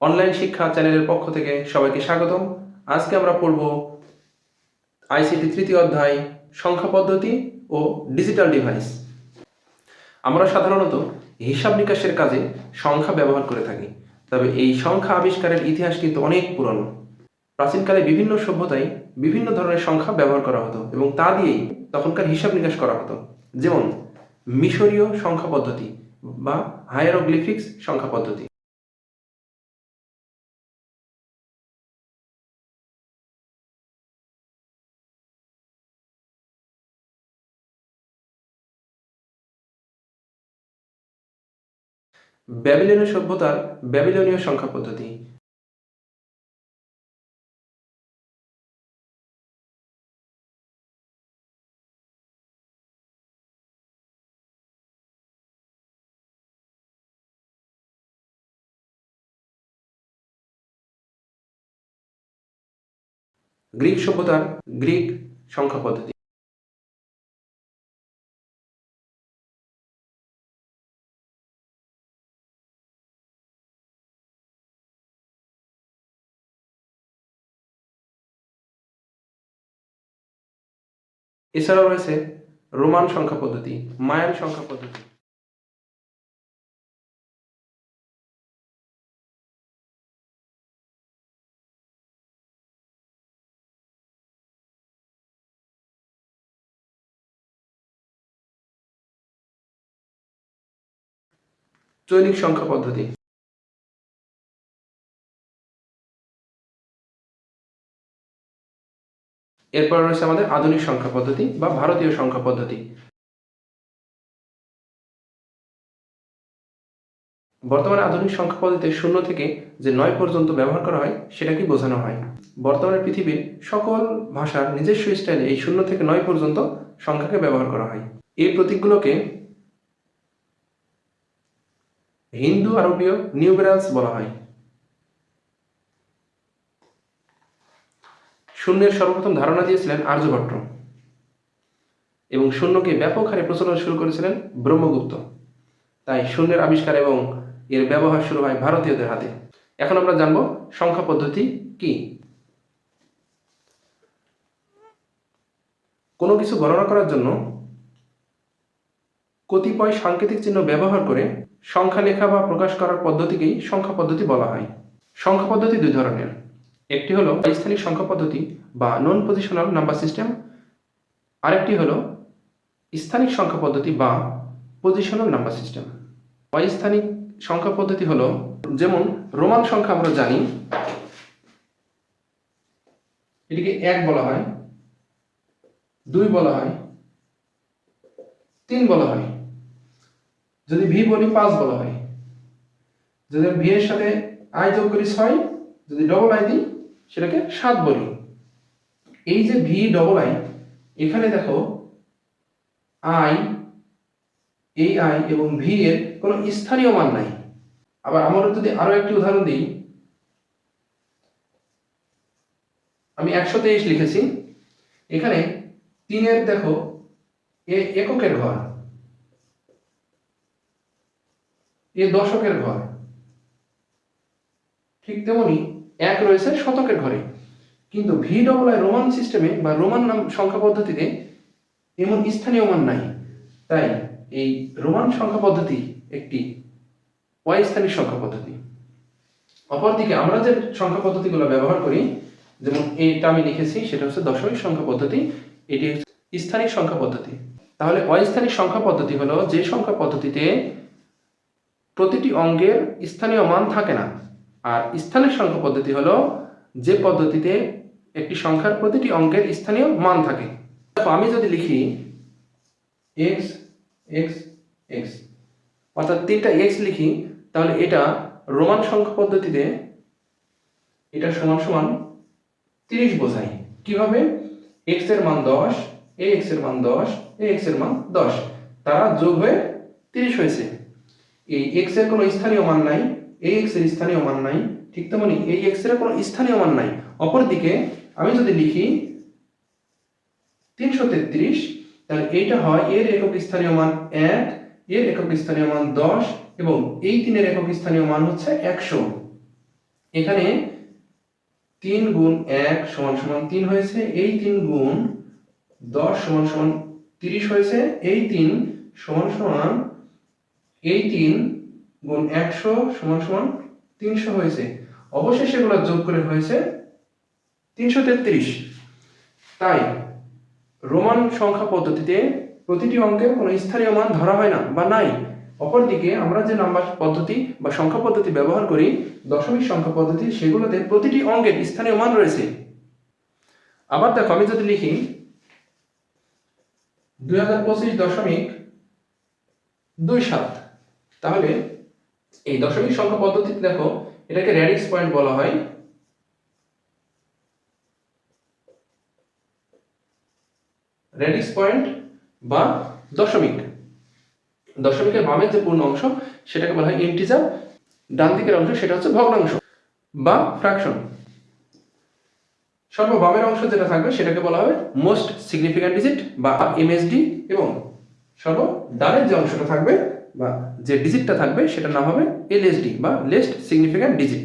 Online শিক্ষা চ্যানেলের পক্ষ থেকে সবাইকে স্বাগতম। আজকে আমরা পড়ব আইসিটি তৃতীয় অধ্যায়, সংখ্যা পদ্ধতি ও ডিজিটাল ডিভাইস। আমরা সাধারণত হিসাব নিকাশের কাজে সংখ্যা ব্যবহার করে থাকি, তবে এই সংখ্যা আবিষ্কারের ইতিহাস কিন্তু অনেক পুরনো। প্রাচীনকালে বিভিন্ন সভ্যতায় বিভিন্ন ধরনের সংখ্যা ব্যবহার করা হতো এবং তা দিয়েই তখনকার হিসাব নিকাশ করা হতো। যেমন মিশরীয় সংখ্যা পদ্ধতি বা হায়ারোগ্লিফিক্স সংখ্যা পদ্ধতি। ব্যাবিলনীয় সভ্যতার ব্যাবিলনীয় সংখ্যা পদ্ধতি। গ্রিক সভ্যতার গ্রিক সংখ্যা পদ্ধতি। এছাড়াও রয়েছে রোমান সংখ্যা পদ্ধতি মায়ান সংখ্যা পদ্ধতি। চৈনিক সংখ্যা পদ্ধতি। এরপর রয়েছে আমাদের আধুনিক সংখ্যা পদ্ধতি বা ভারতীয় সংখ্যা পদ্ধতি। বর্তমানে আধুনিক সংখ্যা পদ্ধতিতে শূন্য থেকে যে নয় পর্যন্ত ব্যবহার করা হয় সেটাকে বোঝানো হয়? বর্তমানে পৃথিবীর সকল ভাষার নিজস্ব স্টাইলে এই শূন্য থেকে নয় পর্যন্ত সংখ্যাকে ব্যবহার করা হয়। এই প্রতীকগুলোকে হিন্দু, আরবীয় নিউবেরালস বলা হয়। শূন্যের সর্বপ্রথম ধারণা দিয়েছিলেন আর্যভট্ট এবং শূন্যকে ব্যাপক হারে প্রচলন শুরু করেছিলেন ব্রহ্মগুপ্ত। তাই শূন্যের আবিষ্কার এবং এর ব্যবহার শুরু হয় ভারতীয়দের হাতে। এখন আমরা জানব সংখ্যা পদ্ধতি কি? কোনো কিছু গণনা করার জন্য কতিপয় সাংকেতিক চিহ্ন ব্যবহার করে সংখ্যা লেখা বা প্রকাশ করার পদ্ধতিকেই সংখ্যা পদ্ধতি বলা হয়। সংখ্যা পদ্ধতি দুই ধরনের। একটি হলো স্থানিক সংখ্যা পদ্ধতি বা নন পজিশনাল নাম্বার সিস্টেম আরেকটি হলো স্থানিক সংখ্যা পদ্ধতি বা পজিশনাল নাম্বার সিস্টেম অস্থানিক সংখ্যা পদ্ধতি হলো, যেমন রোমান সংখ্যা আমরা জানি, এটিকে এক বলা হয়, দুই বলা হয়, তিন বলা হয়, যদি ভি বলি পাঁচ বলা হয়, যদি ভি এর সাথে আই যোগ করি ছয়, যদি ডবল আই দিই সেটাকে সাত বলি। এই যে ভি ডবল আই এখানে দেখো আই এই আই এবং ভি এর কোনো স্থানীয় মান নাই। আবার আমরা যদি আরও একটি উদাহরণ দিই, আমি একশো তেইশ লিখেছি। এখানে তিনের দেখো, এ এককের ঘর, এ দশকের ঘর, ঠিক তেমনি এক রয়েছে শতকের ঘরে। কিন্তু ভি ডবল আই রোমান সিস্টেমে বা রোমান নাম সংখ্যা পদ্ধতিতে এমন স্থানীয় মান নাই। তাই এই রোমান সংখ্যা পদ্ধতি একটি অস্থানিক সংখ্যা পদ্ধতি। অপরদিকে আমরা যে সংখ্যা পদ্ধতিগুলো ব্যবহার করি, যেমন এটা আমি লিখেছি, সেটা হচ্ছে দশমিক সংখ্যা পদ্ধতি, এটি হচ্ছে স্থানিক সংখ্যা পদ্ধতি। তাহলে অস্থানিক সংখ্যা পদ্ধতি হলো যে সংখ্যা পদ্ধতিতে প্রতিটি অঙ্গের স্থানীয় মান থাকে না। আর স্থানিক সংখ্যা পদ্ধতি হলো, যে পদ্ধতিতে একটি সংখ্যার প্রতিটি অঙ্কের স্থানীয় মান থাকে। আমি যদি লিখি এক্স এক্স এক্স অর্থাৎ তিনটা এক্স লিখি, তাহলে এটা রোমান সংখ্যা পদ্ধতিতে এটা সমান সমান তিরিশ বোঝায়। কীভাবে? এক্সের মান দশ এ এক্সের মান দশ এ এক্সের মান দশ, তারা যোগ হয়ে তিরিশ হয়েছে। এই এক্সের কোনো স্থানীয় মান নাই এই এক্সের স্থানীয় মান নাই, ঠিক তেমনি এই এক্সের কোনো স্থানীয় মান নাই। অপরদিকে আমি যদি লিখি তিনশো তেত্রিশ, তাহলে এইটা হয় এর একক স্থানীয় মান এক, এর একক স্থানীয় মান দশ, এবং এই তিনের একক স্থানীয় মান হচ্ছে একশো। এখানে তিন গুণ এক সমান সমান তিন হয়েছে, এই তিন গুণ দশ সমান সমান তিরিশ হয়েছে, এই তিন সমান সমান এই তিন গুণ একশো সমান সমান তিনশো হয়েছে। অবশেষে এগুলো যোগ করে হয়েছে তিনশো তেত্রিশ। তাই রোমান সংখ্যা পদ্ধতিতে প্রতিটি অঙ্কের কোনো স্থানীয় মান ধরা হয় না বা নাই। অপরদিকে আমরা যে নাম্বার পদ্ধতি বা সংখ্যা পদ্ধতি ব্যবহার করি, দশমিক সংখ্যা পদ্ধতি, সেগুলোতে প্রতিটি অঙ্কের স্থানীয় মান রয়েছে। আবার দেখো, আমি যদি লিখি, দুই হাজার পঁচিশ দশমিক দুই সাত, তাহলে এই দশমিক সংখ্যা পদ্ধতিতে দেখো, এটাকে র্যাডিক্স পয়েন্ট বলা হয়। র্যাডিক্স পয়েন্ট বা দশমিক। দশমিকের বামের যে পূর্ণ অংশ, সেটাকে বলা হয় ইন্টিজার। ডান দিকের অংশ, সেটা হচ্ছে ভগ্নাংশ বা ফ্র্যাকশন। সর্ব বামের অংশ যেটা থাকবে, সেটাকে বলা হবে মোস্ট সিগনিফিক্যান্ট ডিজিট বা এমএসডি এবং সর্ব ডানের যে অংশটা থাকবে বা যে ডিজিটটা থাকবে সেটার নাম হবে এলএসডি বা লেস্ট সিগনিফিক্যান্ট ডিজিট